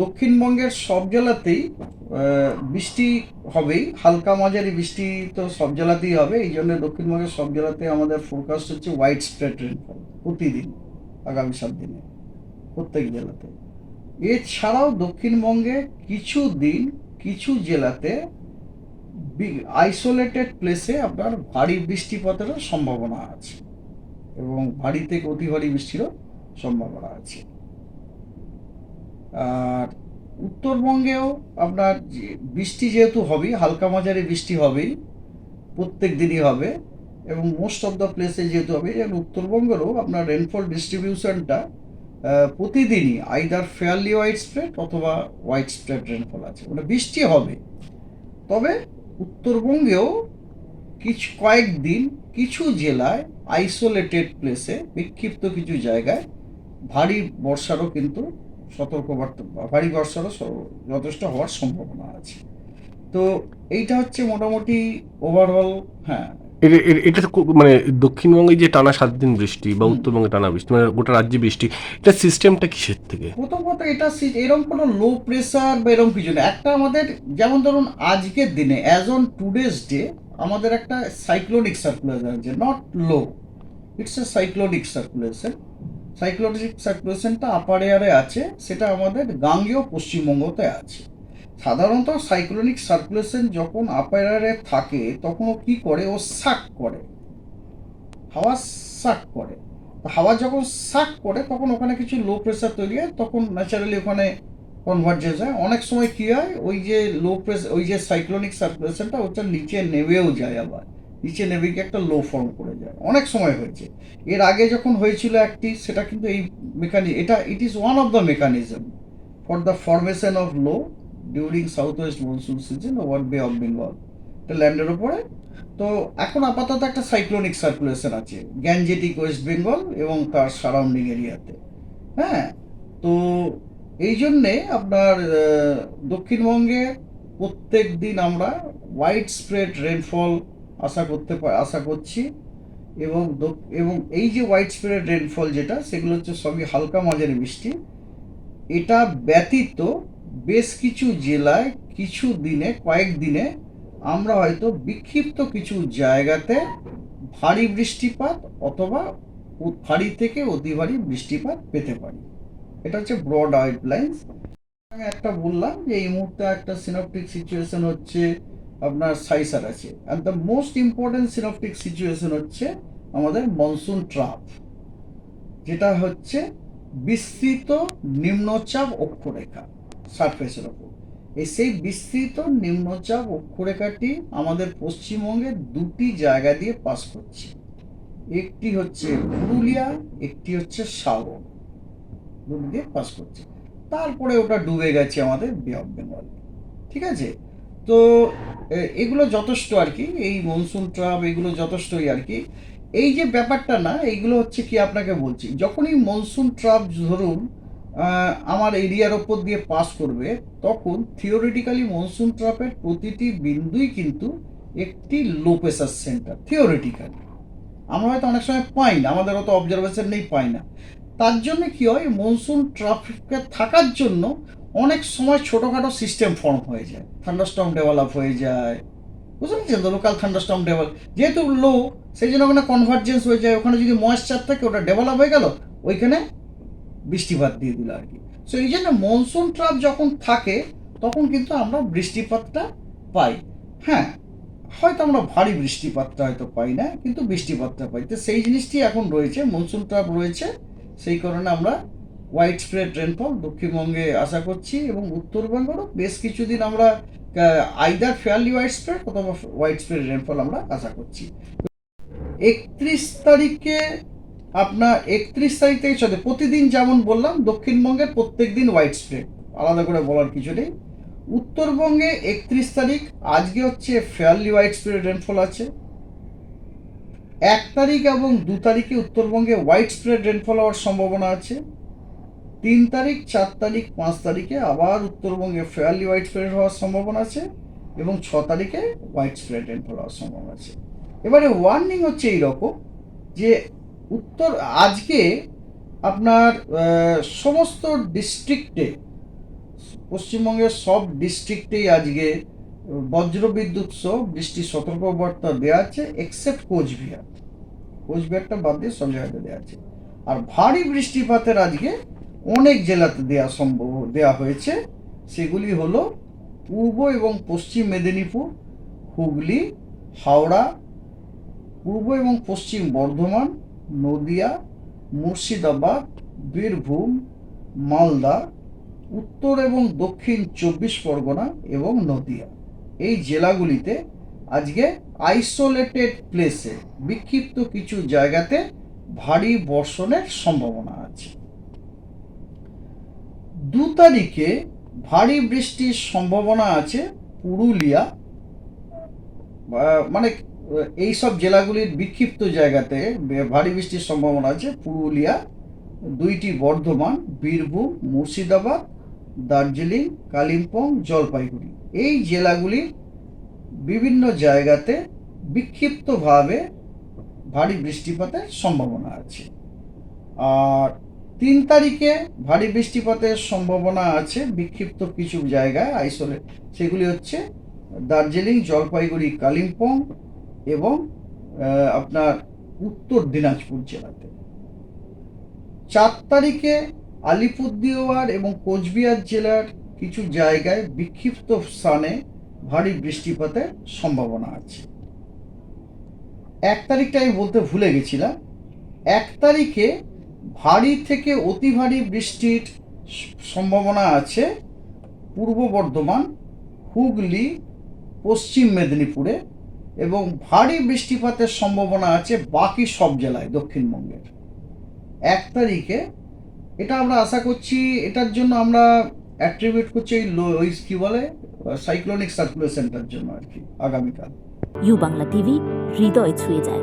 দক্ষিণবঙ্গের সব জেলাতেই বৃষ্টি হবেই। হালকা মাঝারি বৃষ্টি তো সব জেলাতেই হবে, এই জন্য দক্ষিণবঙ্গের সব জেলাতে আমাদের ফোরকাস্ট হচ্ছে হোয়াইট স্প্রেড রেনফল প্রতিদিন আগামী সাত দিনে, প্রত্যেক জেলাতে। এছাড়াও দক্ষিণবঙ্গে কিছু দিন, কিছু জেলাতে আইসোলেটেড প্লেসে আপনার ভারী বৃষ্টিপাতেরও সম্ভাবনা আছে এবং ভারী থেকে অতি ভারী বৃষ্টিরও সম্ভাবনা আছে। আর উত্তরবঙ্গেও আপনার বৃষ্টি যেহেতু হবেই, হালকা মাঝারি বৃষ্টি হবেই, প্রত্যেক দিনই হবে এবং মোস্ট অফ দ্য প্লেসে যেহেতু হবে, এবং উত্তরবঙ্গেরও আপনার রেনফল ডিস্ট্রিবিউশনটা প্রতিদিনই আইদার ফেয়ারলি হোয়াইট স্প্রেড অথবা হোয়াইট স্প্রেড রেনফল আছে। মানে বৃষ্টি হবে। তবে উত্তরবঙ্গেও কিছু কয়েকদিন কিছু জেলায় আইসোলেটেড প্লেসে বিক্ষিপ্ত কিছু জায়গায় ভারী বর্ষারও কিন্তু সতর্কবার্তা ভারী বর্ষারও যথেষ্ট হওয়ার সম্ভাবনা আছে। তো এইটা হচ্ছে মোটামুটি ওভারঅল হ্যাঁ। এটা তো মানে দক্ষিণবঙ্গে যে টানা সাত দিন বৃষ্টি বা উত্তরবঙ্গে টানা বৃষ্টি মানে গোটা রাজ্যে বৃষ্টি এটা সিস্টেমটা কিসের থেকে? প্রথম কথা এটা এরকম কোনো লো প্রেসার বা এরকম কিছু না একটা আমাদের যেমন ধরুন আজকের দিনে অ্যাজ অন টুডেজ ডে আমাদের একটা সাইক্লোনিক সার্কুলেশন আছে not low it's a cyclonic circulation cyclonic সার্কুলেশনটা upper এয়ারে আছে, সেটা আমাদের গাঙ্গেয় পশ্চিমবঙ্গতে আছে। সাধারণত সাইক্লোনিক সার্কুলেশন যখন আপার থাকে, তখন ও কী করে? ও সাক করে। হাওয়া সাক করে। হাওয়া যখন সাক করে, তখন ওখানে কিছু লো প্রেসার তৈরি হয়, তখন ন্যাচারালি ওখানে কনভার্জেন্স হয়। অনেক সময় কী হয়? ওই যে লো প্রেসার ওই যে সাইক্লোনিক সার্কুলেশনটা ওটা নিচে নেমেও যায় আবার। নিচে নেমে গিয়ে একটা লো ফর্ম করে যায়। অনেক সময় হয়েছে। এর আগে যখন হয়েছিল একটি, সেটা কিন্তু এই মেকানি এটা it is one of the mechanism for the formation of low during south west monsoon season over Bay of Bengal এটা ল্যান্ডের ওপরে তো এখন আপাতত একটা সাইক্লোনিক সার্কুলেশন আছে গ্যাঞ্জেটিক ওয়েস্ট বেঙ্গল এবং তার সারাউন্ডিং এরিয়াতে হ্যাঁ? তো এই জন্যে আপনার দক্ষিণবঙ্গে প্রত্যেক দিন আমরা হোয়াইট স্প্রেড রেনফল আশা করতে আশা করছি। এবং এবং এই যে হোয়াইট স্প্রেড রেনফল যেটা, সেগুলো হচ্ছে সবই হালকা মাঝারি বৃষ্টি। এটা ব্যতীত বেশ কিছু জেলায় কিছু দিনে, কয়েক দিনে আমরা হয়তো বিক্ষিপ্ত কিছু জায়গাতে ভারী বৃষ্টিপাত অথবা ভারী থেকে অতি ভারী বৃষ্টিপাত পেতে পারি। এটা হচ্ছে ব্রড আউটলাইন্স আমি একটা বললাম যে এই মুহূর্তে একটা সিনপটিক সিচুয়েশন হচ্ছে আপনার সাইসার আছে। And the most important synoptic situation হচ্ছে আমাদের মনসুন ট্রাপ যেটা হচ্ছে বিস্তৃত নিম্নচাপ অক্ষরেখা সারফেসের ওপর। এই সেই বিস্তৃত নিম্নচাপ অক্ষরেখাটি আমাদের পশ্চিমবঙ্গে দুটি জায়গা দিয়ে পাস করছে। একটি হচ্ছে পুরুলিয়া, একটি হচ্ছে সাগর দুটি দিয়ে পাস করছে। তারপরে ওটা ডুবে গেছে আমাদের বে অফ বেঙ্গল ঠিক আছে? তো এগুলো যথেষ্ট আর কি, এই মনসুন ট্রাপ এগুলো যথেষ্টই আর কি। এই যে ব্যাপারটা না এইগুলো হচ্ছে কি আপনাকে বলছি, যখনই মনসুন ট্রাপ ধরুন আমার এরিয়ার ওপর দিয়ে পাস করবে, তখন থিওরিটিক্যালি মনসুন ট্রাপের প্রতিটি বিন্দুই কিন্তু একটি লো প্রেসার সেন্টার থিওরিটিক্যালি আমরা হয়তো অনেক সময় পাই না, আমাদের অত অবজারভেশন নেই, পাই না। তার জন্য কি হয় মনসুন ট্রাফিকে থাকার জন্য অনেক সময় ছোটোখাটো সিস্টেম ফর্ম হয়ে যায়। থান্ডারস্টর্ম ডেভেলপ হয়ে যায়। বুঝতে পারছেন তো? লোকাল থান্ডারস্টর্ম ডেভেলপ যেহেতু লো সেই জন্য ওখানে কনভার্জেন্স হয়ে যায়। ওখানে যদি ময়েশ্চার থাকে, ওটা ডেভেলপ হয়ে গেল, ওইখানে বৃষ্টিপাত দিয়ে দিল আর কি। সো এই জন্য মনসুন ট্রাপ যখন থাকে, তখন কিন্তু আমরা বৃষ্টিপাতটা পাই। হ্যাঁ হয়তো আমরা ভারী বৃষ্টিপাতটা হয়তো পাই না, কিন্তু বৃষ্টিপাতটা পাই। তো সেই জিনিসটি এখন রয়েছে মনসুন ট্রাপ রয়েছে। সেই কারণে আমরা হোয়াইট স্প্রেড রেনফল দক্ষিণবঙ্গে আশা করছি এবং উত্তরবঙ্গেরও বেশ কিছুদিন আমরা আইদার ফেয়ারলি হোয়াইট স্প্রেড অথবা হোয়াইট স্প্রেড রেনফল আমরা আশা করছি। একত্রিশ তারিখে আপনার, একত্রিশ তারিখ থেকে চলে, প্রতিদিন যেমন বললাম দক্ষিণবঙ্গের প্রত্যেক দিন হোয়াইট স্প্রেড আলাদা করে বলার কিছু নেই। উত্তরবঙ্গে একত্রিশ তারিখ, আজকে হচ্ছে ফেয়ারলি হোয়াইট স্প্রেড রেনফল আছে। এক তারিখ এবং দু তারিখে উত্তরবঙ্গে হোয়াইট স্প্রেড রেনফল হওয়ার সম্ভাবনা আছে। তিন তারিখ, চার তারিখ, পাঁচ তারিখে আবার উত্তরবঙ্গে ফেয়ারলি হোয়াইট স্প্রেড হওয়ার সম্ভাবনা আছে এবং ছ তারিখে হোয়াইট স্প্রেড রেনফল হওয়ার সম্ভাবনা আছে। এবারে ওয়ার্নিং হচ্ছে এই রকম যে উত্তর, আজকে আপনার সমস্ত ডিস্ট্রিক্টে পশ্চিমবঙ্গের সব ডিস্ট্রিক্টেই আজকে বজ্রবিদ্যুৎ সহ বৃষ্টির সতর্কবার্তা দেওয়া আছে এক্সেপ্ট কোচবিহার। কোচবিহারটা বাদ দিয়ে সব জায়গাতে দেওয়া আছে। আর ভারী বৃষ্টিপাতের আজকে অনেক জেলাতে দেওয়া সম্ভব দেওয়া হয়েছে। সেগুলি হলো পূর্ব এবং পশ্চিম মেদিনীপুর, হুগলি, হাওড়া, পূর্ব এবং পশ্চিম বর্ধমান, নদিয়া, মুর্শিদাবাদ, বীরভূম, মালদা, উত্তর এবং দক্ষিণ চব্বিশ পরগনা এবং নদিয়া। এই জেলাগুলিতে আজকে আইসোলেটেড প্লেসে বিক্ষিপ্ত কিছু জায়গাতে ভারী বর্ষণের সম্ভাবনা আছে। দু তারিখে ভারী বৃষ্টির সম্ভাবনা আছে পুরুলিয়া মানে এই সব জেলাগুলির বিক্ষিপ্ত জায়গাতে ভারী বৃষ্টির সম্ভাবনা আছে। পুরুলিয়া, দুইটি বর্ধমান, বীরভূম, মুর্শিদাবাদ, দার্জিলিং, কালিম্পং, জলপাইগুড়ি। এই জেলাগুলির বিভিন্ন জায়গাতে বিক্ষিপ্তভাবে ভারী বৃষ্টিপাতের সম্ভাবনা আছে। আর তিন তারিখে ভারী বৃষ্টিপাতের সম্ভাবনা আছে, বিক্ষিপ্ত কিছু জায়গায় আইসোলেট সেগুলি হচ্ছে দার্জিলিং, জলপাইগুড়ি, কালিম্পং এবং আপনার উত্তর দিনাজপুর জেলাতে। চার তারিখে আলিপুরদুয়ার এবং কোচবিহার জেলার কিছু জায়গায় বিক্ষিপ্ত স্থানে ভারী বৃষ্টিপাতের সম্ভাবনা আছে। এক তারিখটা আমি বলতে ভুলে গেছিলাম। এক তারিখে ভারী থেকে অতি ভারী বৃষ্টির সম্ভাবনা আছে পূর্ব বর্ধমান, হুগলি, পশ্চিম মেদিনীপুরে এবং ভারী বৃষ্টিপাতের সম্ভাবনা আছে বাকি সব জেলায় দক্ষিণবঙ্গের। এক তারিখে এটা আমরা আশা করছি, এটার জন্য আমরা অ্যাট্রিবিউট করছি লো- ওই কি বলে সাইক্লোনিক সার্কুলেশনটার জন্য আর কি, আগামীকাল। ইউ বাংলা টিভি, হৃদয় ছুঁয়ে যায়।